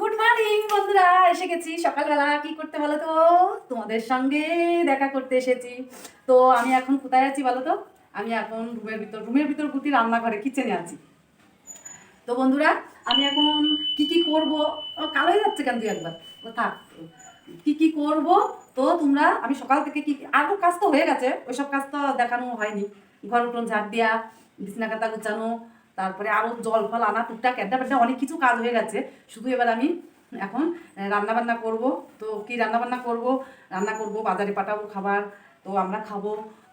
Good morning বন্ধুরা। এসে গেছি। সকালবেলা কি করতে বলো তো? তোমাদের সঙ্গে দেখা করতে এসেছি। তো আমি এখন কোথায় আছি বলো তো? আমি এখন রুমের ভিতর রুমের ভিতর গুটি রান্নাঘরে, কিচেনে আছি। তো বন্ধুরা, আমি এখন কি কি করব? কালো হয়ে যাচ্ছে কেন তুই একবার? থাক। কি কি করব? তো তোমরা, আমি সকাল থেকে কি আরও কাজ তো হয়ে গেছে। ওইসব কাজ তো দেখানো হয়নি। ঘর উঠোন ঝাড় দেওয়া বিছনা কাতা গুছানো তারপরে আরও জল, ফল আনা, টুকটাক, একটা ব্যাটা অনেক কিছু কাজ হয়ে গেছে। শুধু এবার আমি এখন রান্না বান্না করব। তো কি রান্না বান্না করব? রান্না করব বাজারে পাঠাবো খাবার। তো আমরা খাব।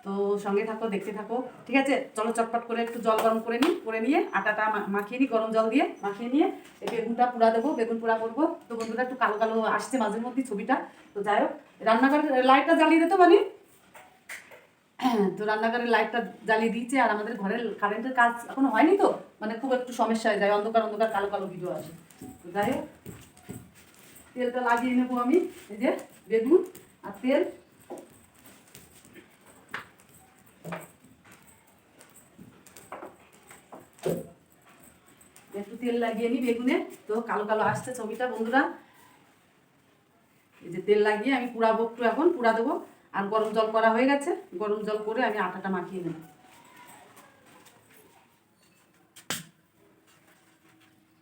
তো সঙ্গে থাকো, দেখতে থাকো। ঠিক আছে? চলো চটপট করে একটু জল গরম করে নিই, করে নিয়ে আটাটা মাখিয়ে নিই, গরম জল দিয়ে মাখিয়ে নিয়ে বেগুনটা পুড়া দেবো, বেগুন পোড়া করব। তো বন্ধুরা একটু কালো কালো আসছে মাঝে মধ্যে ছবিটা। তো যাই হোক, রান্নাঘরের লাইটটা জ্বালিয়ে দিতে মানে। তো রান্নাঘরের লাইটটা জ্বালিয়ে দিয়েছে আর আমাদের ঘরের কারেন্টের কাজ এখনও হয়নি তো? মানে খুব একটু সমস্যা হয়ে যায়, অন্ধকার অন্ধকার, কালো কালো ভিডিও আসে। তো যাই হোক, তেলটা লাগিয়ে নেব আমি, এই যে বেগুন আর তেল। একটু তেল লাগিয়ে নিই বেগুনে, তো কালো কালো আসছে ছবিটা, বন্ধুরা। এই যে তেল লাগিয়ে আমি পুড়াবো একটু এখন, পুড়া দেবো। আর গরম জল করা হয়ে গেছে। গরম জল করে আমি আটাটা মাখিয়ে নেব।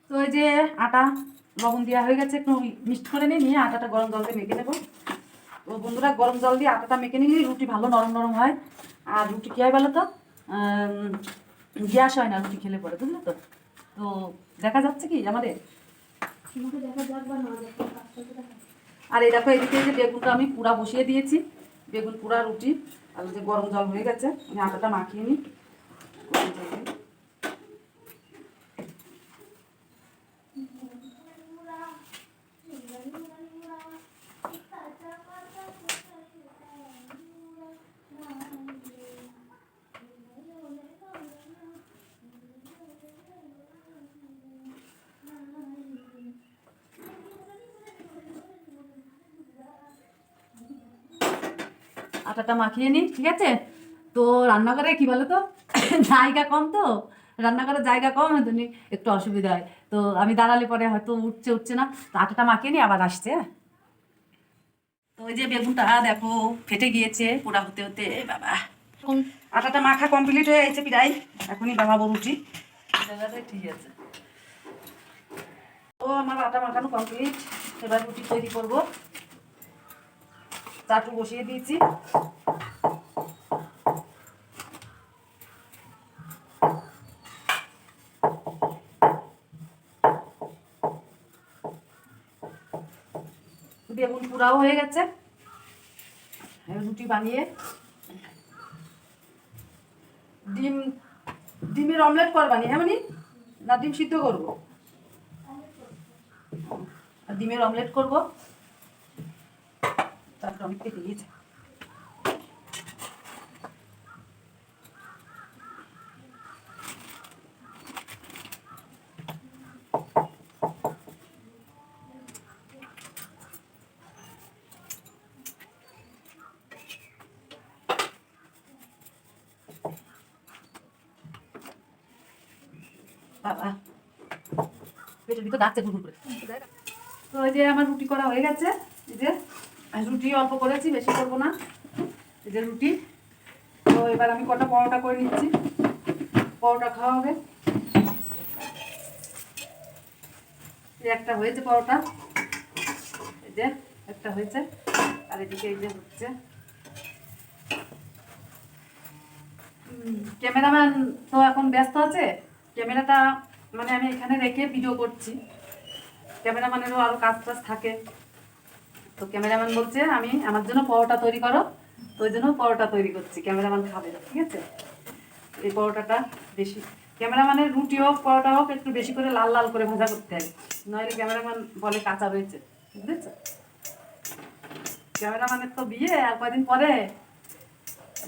তো এই যে আটা লবণ দেওয়া হয়ে গেছে, একটু মিক্সড করে নিয়ে নিয়ে আটাটা গরম জল দিয়ে মেখে নেব। তো বন্ধুরা, গরম জল দিয়ে আটাটা মেখে নিলে রুটি ভালো নরম নরম হয়। আর রুটি কী হয় বলো তো? গ্যাস হয় না, রুটি খেলে পরে, বুঝলে তো? তো দেখা যাচ্ছে কি আমাদের? আর এই দেখো, এদিকে যে বেগুনটা আমি পুরা বসিয়ে দিয়েছি। বেগুন পুরা রুটি আর যে গরম জল হয়ে গেছে আমি আটাটা মাখিয়ে নিই। আটাটা মাখিয়ে নিই ঠিক আছে? তো রান্নাঘরে কি বলো তো জায়গা কম তো রান্নাঘরে জায়গা কম হয়তো নি একটু অসুবিধা হয়। তো আমি দাঁড়ালে পরে হয়তো উঠছে উঠছে না। তো আটাটা মাখিয়ে নিই আবার আসছে হ্যাঁ? তো ওই যে বেগুনটা দেখো ফেটে গিয়েছে পোড়া হতে হতে এ বাবা। এখন আটাটা মাখা কমপ্লিট হয়ে গেছে প্রায়। এখনই বানাবো রুটি। জায়গাটাই ঠিক আছে। তো আমার আটা মাখানো কমপ্লিট এবার রুটি তৈরি করব। চাটু বসিয়ে দিয়েছি। বেগুন পুরাও হয়ে গেছে। রুটি বানিয়ে ডিম, ডিমের অমলেট করবানি হ্যাঁ মানে? না ডিম সিদ্ধ করব? ডিমের অমলেট করব। তারপর আমি কেটে দিয়েছি বাবা পেটের করে। তো এই যে আমার রুটি করা হয়ে গেছে, এই যে রুটি অল্প করেছি, বেশি করব না। এই যে রুটি। তো এবার আমি কটা পরোটা করে নিচ্ছি। পরোটা খাওয়া হবে। এই একটা হয়েছে পরোটা। এই যে একটা হয়েছে। আর এদিকে এই যে হচ্ছে। ক্যামেরাম্যান তো এখন ব্যস্ত আছে। ক্যামেরাটা মানে আমি এখানে রেখে ভিডিও করছি। ক্যামেরাম্যানেরও আরও কাজ টাজ থাকে। তো ক্যামেরাম্যান বলছে, আমি, আমার জন্য পরোটা তৈরি করো। তো ওই জন্য পরোটা তৈরি করছি, ক্যামেরাম্যান খাবে, ঠিক আছে? এই পরোটাটা বেশি, ক্যামেরাম্যানের রুটি হোক, পরোটা হোক, একটু বেশি করে লাল লাল করে ভাজা করতে হয় নইলে ক্যামেরাম্যান বলে কাঁচা রয়েছে বুঝেছ? ক্যামেরাম্যানের তো বিয়ে, আর কয়দিন পরে?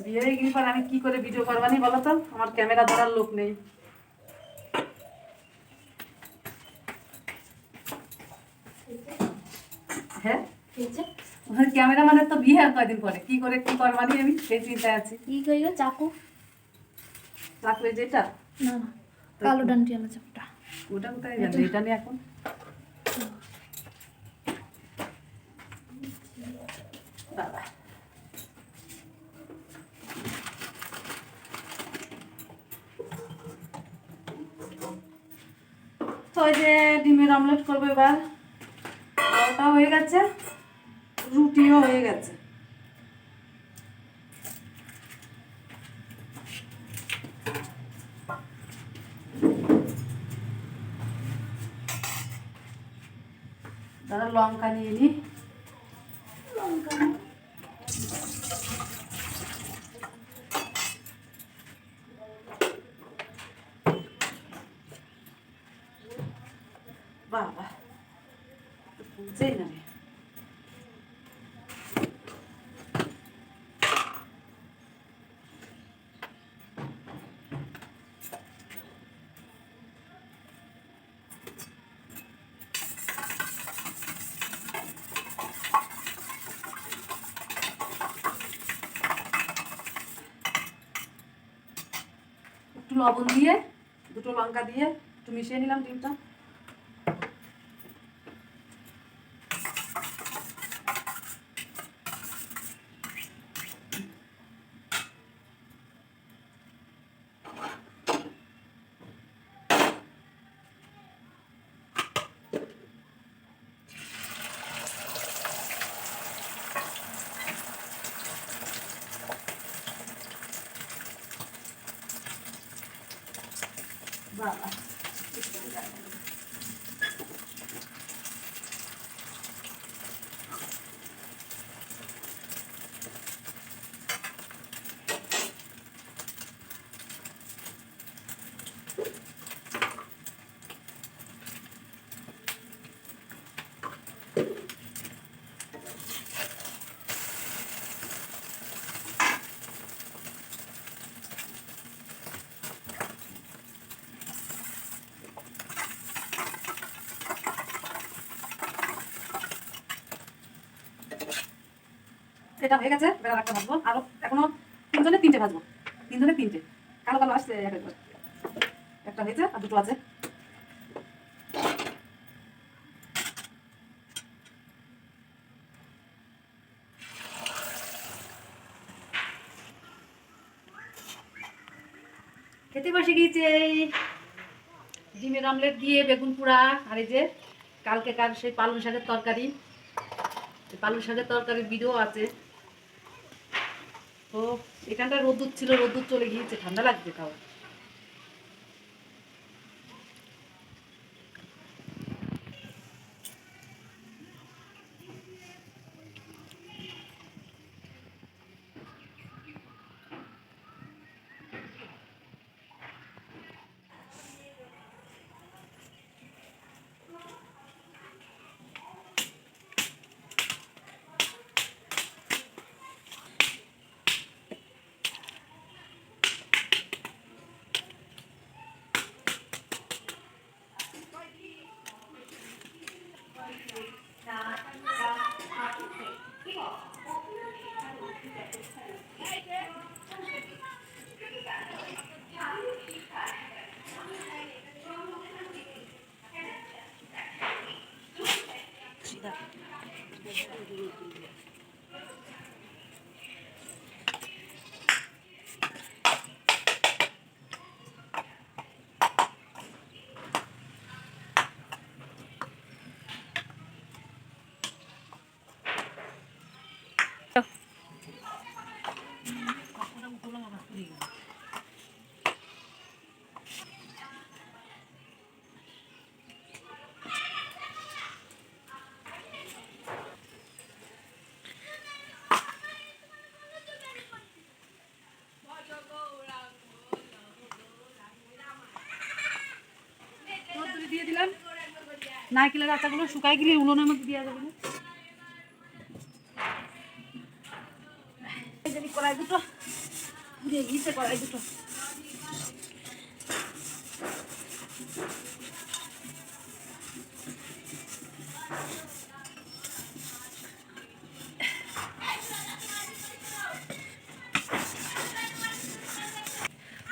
বিয়ে হয়ে গেলে পরে আমি কি করে ভিডিও করবানি বলো তো? আমার ক্যামেরা ধরার লোক নেই। হ্যাঁ? ক্যামেরাম্যানের তো বিয়ে আর কয়দিন পরে? কি করে কি করবানি আমি? সেই চিন্তায় আছি। কি চাকু? যেটা? না কালো আলো চাকুটা। ওটা কোথায় এটা। নিয়ে এখন? তো ওই যে ডিমের অমলেট করব এবার। ওটা হয়ে গেছে। রুটিও হয়ে গেছে। দাদা লঙ্কা নিয়ে নি। লঙ্কা বাবা বুঝছেই না। লবণ দিয়ে দুটো লঙ্কা দিয়ে একটু মিশিয়ে নিলাম ডিমটা। বাবা এটা হয়ে গেছে আর একটা ভাজবো। আরও এখনও তিনজনে তিনটে ভাজবো। তিনজনে তিনটে। কালো কালো আসছে, এক একটা হয়েছে আর দুটো আছে। খেতে বসে গিয়েছে এই ডিমের অমলেট দিয়ে বেগুন পোড়া আর এই যে কালকে কার সেই পালং শাকের তরকারি। পালং শাকের তরকারির ভিডিও আছে। তো এখানটা রোদ্দুর ছিল রোদ্দুর চলে গিয়েছে ঠান্ডা লাগবে খাওয়া রোদ্দুরে দিয়ে দিলাম নারকেলের আচাগুলো শুকাই গেলে উনুনের মধ্যে দেওয়া যাবে না কড়াই দুটো কড়াই দুটো।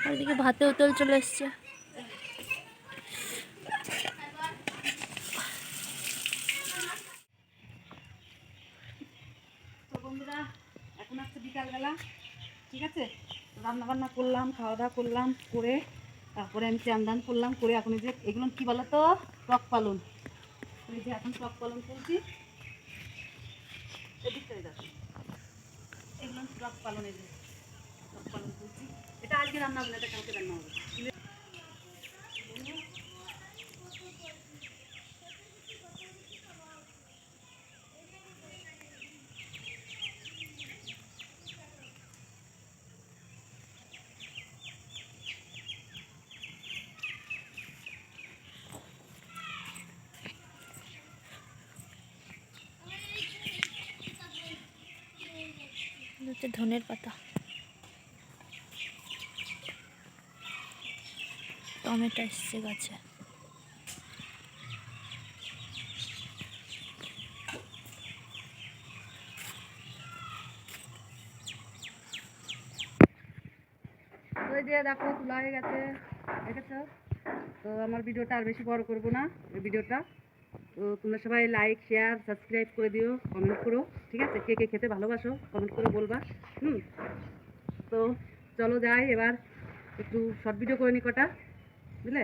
ওইদিকে ভাতে উতল চলে এসছে তো বন্ধুরা বেলা ঠিক আছে? রান্না বান্না করলাম খাওয়া দাওয়া করলাম, করে তারপরে আমি চান দান করলাম, করে এখন যে, এগুলো কি বলো তো টক পালন। এই যে এখন টক পালন করছি। এগুলো টক পালন এই টক পালন করছি। এটা আজকে রান্না হবে এটা কালকে রান্না হবে। হচ্ছে ধনের পাতা। টমেটো এসছে গাছে। দেখো, তোলা হয়ে গেছে, দেখেছ? তো আমার ভিডিওটা আর বেশি বড় করব না, এই ভিডিওটা। তো তোমরা সবাই লাইক শেয়ার সাবস্ক্রাইব করে দিও কমেন্ট করো, ঠিক আছে? কে কে খেতে ভালোবাসো কমেন্ট করে বলবা, হুম? তো চলো যাই, এবার একটু শর্ট ভিডিও করে নি কটা, বুঝলে?